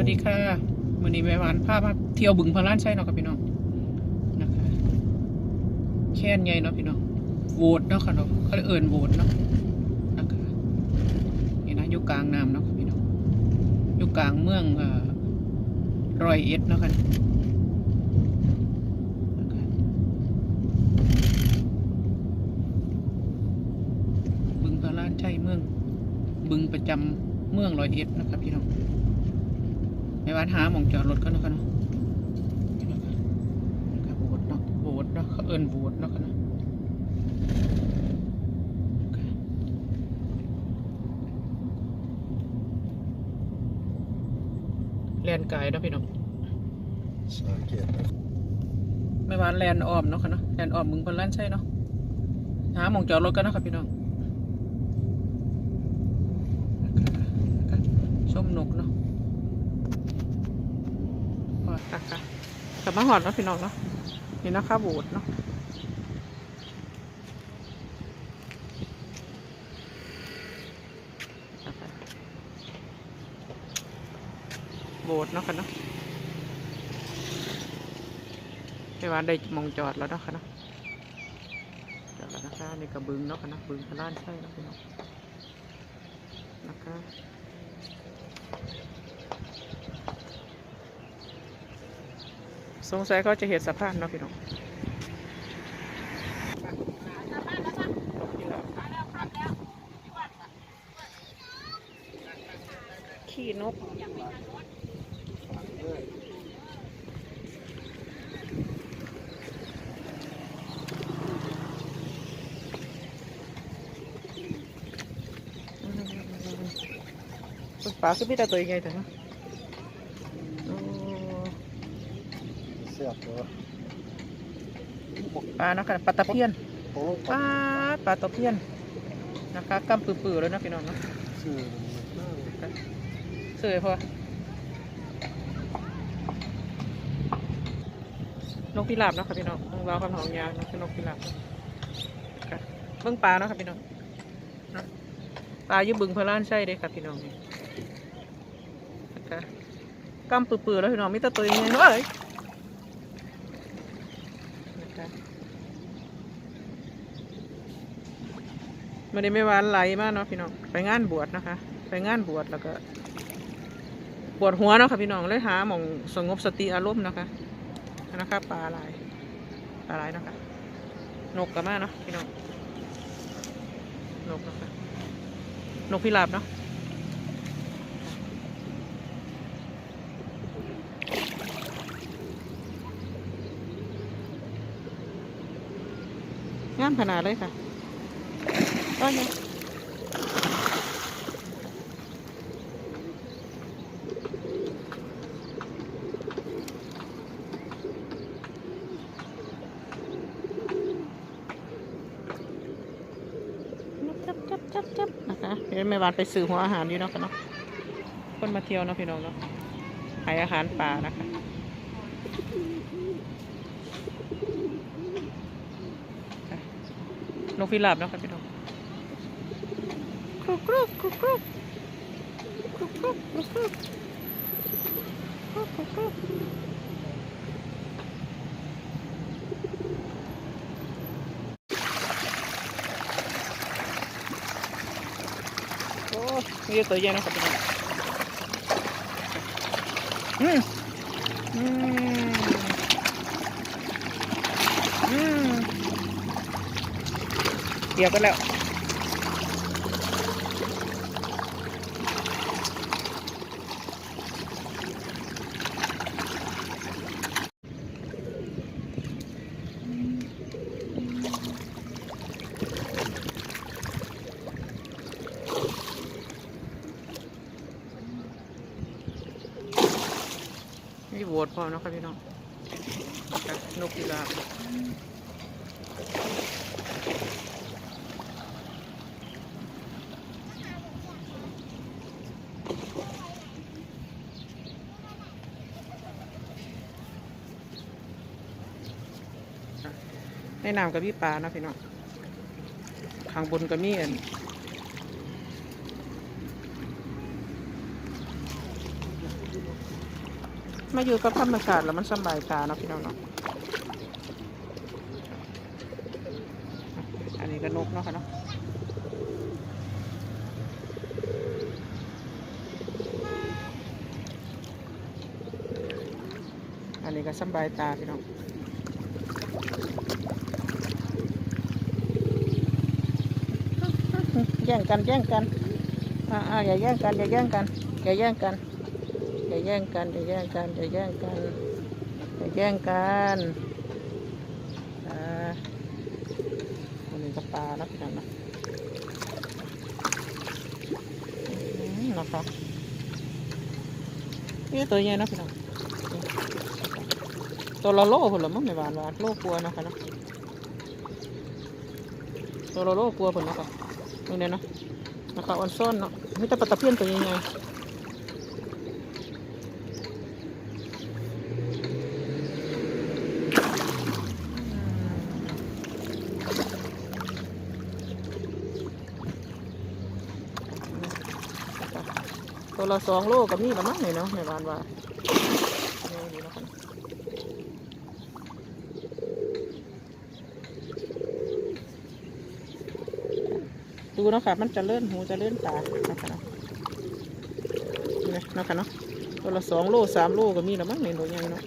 วัสดีค่ะวันนี้แม่หวานพามาเที่ยวบึงพระล้านใช่เนาะครับพี่น้องนะคะแค่นใหญ่เนาะพี่น้องโหวตเนาะค่ะเนาะเขาเอิญโหวตเนาะนะคะนี่นะอยู่กลางน้ำเนาะครับพี่น้องอยู่กลางเมืองอรอยเอ็ดเนาะค่ะนบึงพระล้านใช่เมือง บึงประจำเมืองรอยเอ็ดนะครับพี่น้อง ในวัดหาหมองจอดรถก็นะคะเนาะโบสถ์เนาะโบสถ์เนาะเขาเอิ้นโบสถ์เนาะค่ะเนาะแลนไกลเนาะพี่น้องสังเกตนะไม่ว่าแลนออมเนาะค่ะเนาะแลนออมมึงพนล้านใช่เนาะหาหมองจอดรถกันนะครับพี่น้องชมนกเนาะ หอดค่ะกลับมาหอดเนาะพี่น้องเนาะนี่นะคะโบสถ์เนาะโบสถ์เนาะค่ะเนาะไม่ว่าได้มองจอดแล้วเนาะค่ะเนาะจอดแล้วนะคะนี่กระบึงเนาะค่ะเนาะบึงพระล้านใช่เนาะพี่น้องนะคะ สงสัยเขาจะเห็นสะพานเนาะพี่น้องขี่นกปลาคือพี่ตาตัวใหญ่แต่ะโอ้ เสียบตัว ปลานะคะปลาตะเพียนปลาปลาตะเพียนนะคะกำปื้อๆแล้วนะพี่น้องเนาะชื่อเสยพอนกพิราบเนาะค่ะพี่น้องวาวคำหองยางนะคือนกพิราบเบิ่งปลาเนาะค่ะพี่น้องปลายุบึงพล้านใช่เด้ค่ะพี่น้องนะคะกำปื้อๆแล้วพี่น้องมีแต่ตัวใหญ่ๆเนาะเอ้ย นะคะไม่ได้ไม่หวานไหลมากเนาะพี่น้องไปงานบวชนะคะ ไปงานบวชแล้วก็ปวดหัวเนาะค่ะพี่น้องเลยหาหมองสงบสติอารมณ์นะคะนะคะปลาลายปลาลายเนาะคะนกกับมาเนาะพี่น้องนกนะคะนกพิราบเนาะามขนาดเลยค่ะก็ยังจับจับนะคะเดี๋ยวแม่วานไปซื้อหัวอาหารอยู่เนาะกันเนาะคนมาเที่ยวเนาะพี่น้องเนาะขายอาหารป่านะคะ นกพิราบนะค่ะพี่น้องกรุบกรุบกรุบกรุบกรุบกรุบกรุบกรุบกรุบกรุบกโอ้มีแต่ตัวใหญ่นะค่ะพี่น้องอืมอืมอืม เดียวกันแล้วนี่โหวตพร้อมนะครับพี่น้องนกพิรา ในน้ำกับพี่ปลาเนาะพี่น้องข้างบนก็มีอันมาอยู่กับธรรมชาติแล้วมันสบายตาเนาะพี่น้องเนาะอันนี้ก็นกเนาะค่ะเนาะอันนี้ก็สบายตาพี่น้อง แย่งกันแย่งกันอ่าอ่าอย่าแย่งกันอย่าแย่งกันอย่าแย่งกันอย่าแย่งกันอย่าแย่งกันอย่าแย่งกันอย่าแย่งกันอ่ามันนี้ก็ปลานะพี่น้องนะอืมนะคะนี่ตัวใหญ่นะพี่น้องตัวละโลผลละมั้งไม่หวานหวาโลกลัวนะคะนะตัวละโลกลัวผลนะคะ นี่เนี่ยเนาะนะคะออนซ่อนเนาะมีแต่ปลาตะเพียนตัวใหญ่ๆตัวละสองโลก็มีละมั้งเนี่ยเนาะในบ้านว่า ดูเนาะค่ะ มันจะเลื่อนหูจะเลื่อนตานะคะเนาะนี่นะเนาะค่ะเนาะตัวละสองโลสามโลก็มีและมั้งในตัวใหญ่เนาะ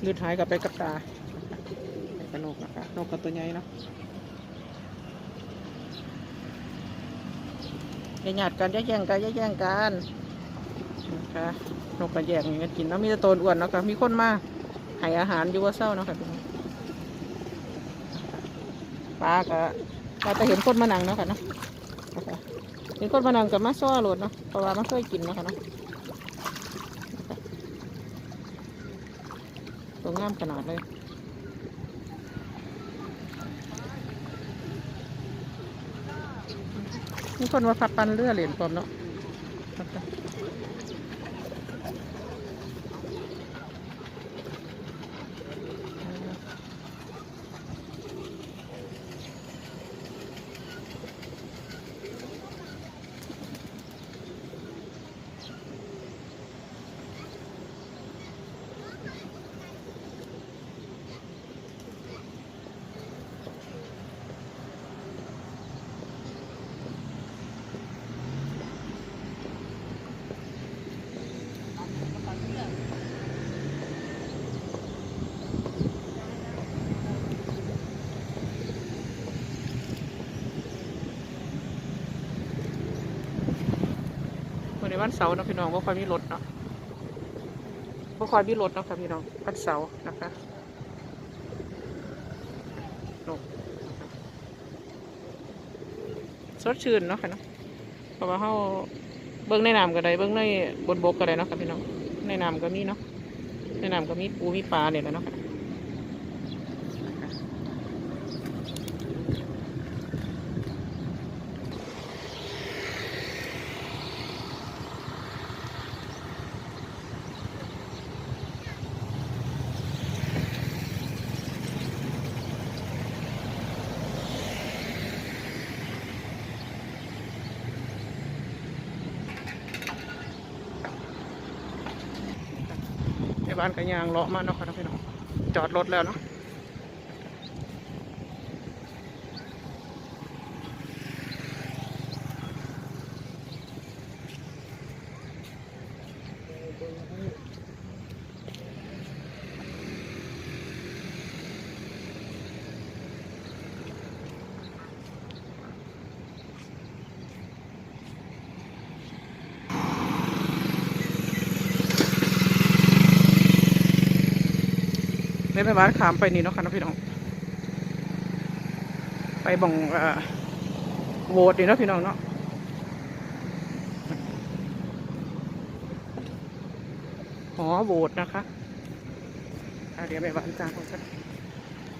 เลือดหายกับไปกับตาเป็นนกนะคะนกกับตัวใหญ่เนาะอย่าหยาดกันอย่าแย่งกันอย่าแย่งกันนะคะ นกกระแยงอย่างเงี้ยกินแล้วมีแต่ตัวอ้วนเนาะค่ะมีคนมาให้อาหารอยู่ว่าเศร้าเนาะค่ะปลาก็เราจะเห็นคนมานังเนาะค่ะเนาะเห็นคนมานังกับมาซ้อโหลดเนาะเพราะว่ามันเคยกินเนาะค่ะเนาะตัวงามขนาดเลยมีคนมาพับปันเรือเหรียญปลอมเนาะ วันเสาร์เนาะพี่น้องว่าค่อยมีรถเนาะว่าค่อยมีรถเนาะค่ะพี่น้องวันเสาร์นะคะนกสดชื่นเนาะค่ะเนาะเพราะว่าเขาเบิ้งในน้ำก็ได้เบิ้งในบนบกก็ได้เนาะค่ะพี่น้องในน้ำก็มีเนาะในน้ำก็มีปูมีปลาเนี่ยแหละเนาะค่ะ บ้านก็ยางเลาะมาเนาะครับพี่น้องจอดรถแล้วเนาะ ในแม่บ้านขามไปนี่เนาะค่ะเนาะพี่น้อง ไปบ่งโหวตนี่เนาะพี่น้องเนาะหอโหวตนะคะอะเดี๋ยวแม่บ้านจางของฉัน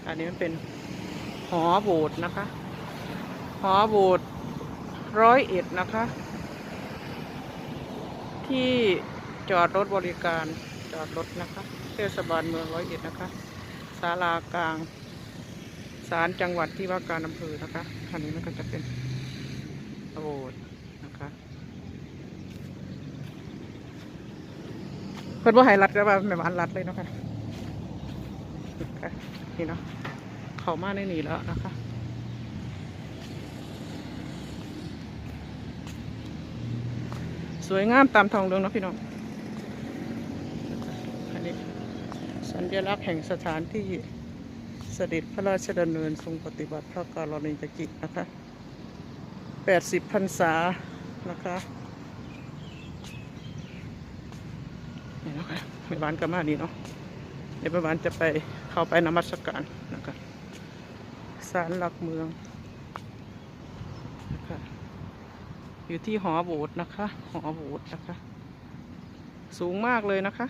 อันนี้มันเป็นหอโหวตนะคะหอโหวตร้อยเอ็ดนะคะ ที่จอดรถบริการจอดรถนะคะ เทศบาลเมืองร้อยเอ็ดนะคะ ศาลากลางศาลจังหวัดที่ว่าการอำเภอนะคะอันนี้มันก็จะเป็นโบสถ์นะคะเพิ่นว่าให้รัดก็ว่าแม่บ้านรัดเลยนะคะนี่เนาะเขามาในนี่แล้วนะคะสวยงามตามทองเรืองนะพี่น้องอันนี้ สัญลักษณ์แห่งสถานที่เสด็จพระราชดำเนินทรงปฏิบัติพระกรณียกิจนะคะ 80พรรษานะคะนี่นะคะแม่บ้านก็มานี่เนาะเดี๋ยวแม่บ้านจะไปเข้าไปนมัสการนะคะศาลหลักเมืองนะคะอยู่ที่หอโบสถ์นะคะ หอโบสถ์นะคะ สูงมากเลยนะคะ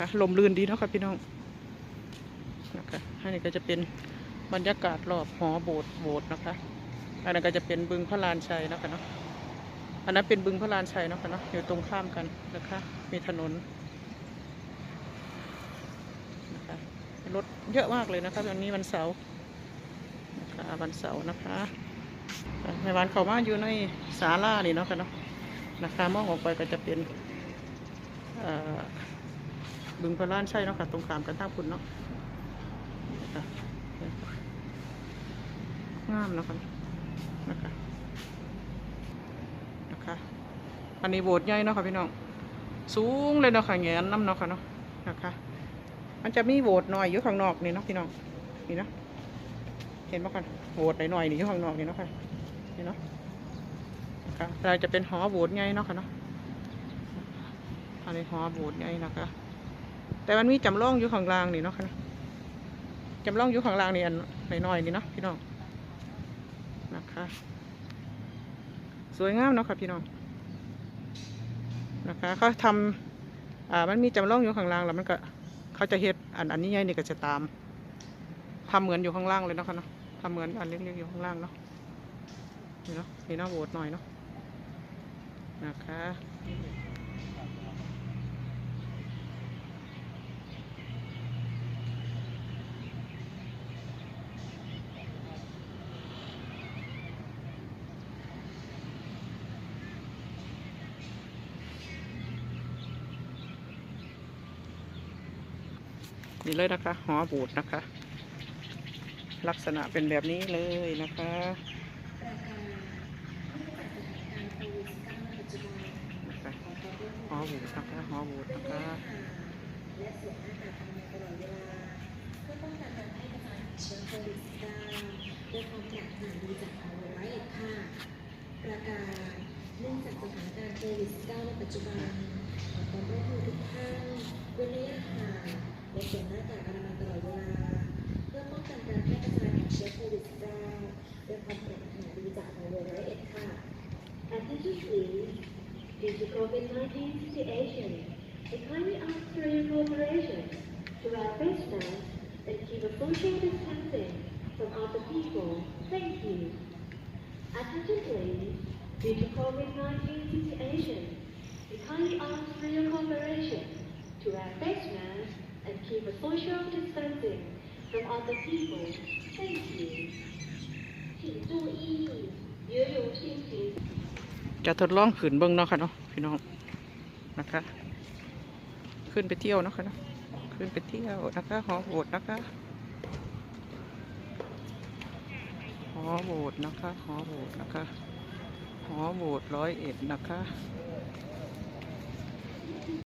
นะคะลมลื่นดีเนาะค่ะพี่น้องนะคะอันนี้ก็จะเป็นบรรยากาศรอบหอโบสถ์โบสถ์นะคะ อันนั้นก็จะเป็นบึงพระลานชัยนะคะเนาะอันนั้นเป็นบึงพระลานชัยนะคะเนาะอยู่ตรงข้ามกันนะคะ มีถนนนะคะรถเยอะมากเลยนะคะวันนี้วันเสาร์นะคะวันเสาร์นะคะในวันเขามาอยู่ในศาลานี่เนาะค่ะเนาะนะคะมองออกไปก็จะเป็นเอ่อ บึงพะล้านใช่เนาะค่ะ ตรงขามกันท่าพุ่นเนาะงามเนาะค่ะนะคะนะคะอันนี้โบสถ์ใหญ่เนาะค่ะพี่น้องสูงเลยเนาะค่ะแงนน้ำเนาะค่ะเนาะนะคะมันจะมีโหวตหน่อยอยู่ข้างนอกนี่เนาะพี่น้องนี่นะเห็นไหมกันโหวตหน่อยๆนี่อยู่ข้างนอกนี่เนาะค่ะนี่เนาะนะคะเราจะเป็นหอโหวตไงเนาะค่ะเนาะอันนี้หอโหวตไงนะคะ แต่มันมีจำลองอยู่ข้างล่างนี่เนาะค่ะเนาะจำลองอยู่ข้างล่างนี่อันหน่อยๆนี่เนาะพี่น้องนะคะสวยงามเนาะค่ะพี่น้องนะคะเขาทำอ่ามันมีจำลองอยู่ข้างล่างแล้วมันก็เขาจะเฮ็ดอันอันนี้ไงนี่ก็จะตามทำเหมือนอยู่ข้างล่างเลยเนาะค่ะเนาะทำเหมือนอันเล็กๆอยู่ข้างล่างเนาะนี่เนาะนี่เนาะโหวตหน่อยเนาะนะคะ นี่เลยนะคะ หอบสถ์นะคะ ลักษณะเป็นแบบนี้เลยนะคะหอบสถ์นะคะหอบสถ์นะคะเพื่องควิด -19 ด้วยความอยากหางดูจากเอาไว้อีกค่ะประการเนื่องจากสถานการณ์โควิด -19 ในปัจจุบันขอความร่วมมือทุกท่านเว้นระยะห่าง และสวมหน้ากากอนามัยตลอดเวลา เพื่อป้องกันการแพร่กระจายของเชื้อโควิด -19 ด้วยความปรารถนาดีจากเอาไว้ร้อยเอ็ดค่ะ Attention please. Due to COVID-19 situation, we kindly ask for your cooperation to wear face masks and keep a social distancing from other people. Thank you. Attention please. Due to COVID-19 situation, we kindly ask for your cooperation to wear face masks and keep a social distancing from other people. Thank you. 请注意，游泳进行 จะทดลองขืนเบิ้งเนาะค่ะเนาะพี่น้องนะคะ ขึ้นไปเที่ยวเนาะค่ะเนาะขึ้นไปเที่ยวนะคะหอโบสถ์นะคะหอโบสถ์นะคะหอโบสถ์นะคะหอโบสถ์ร้อยเอ็ดนะคะ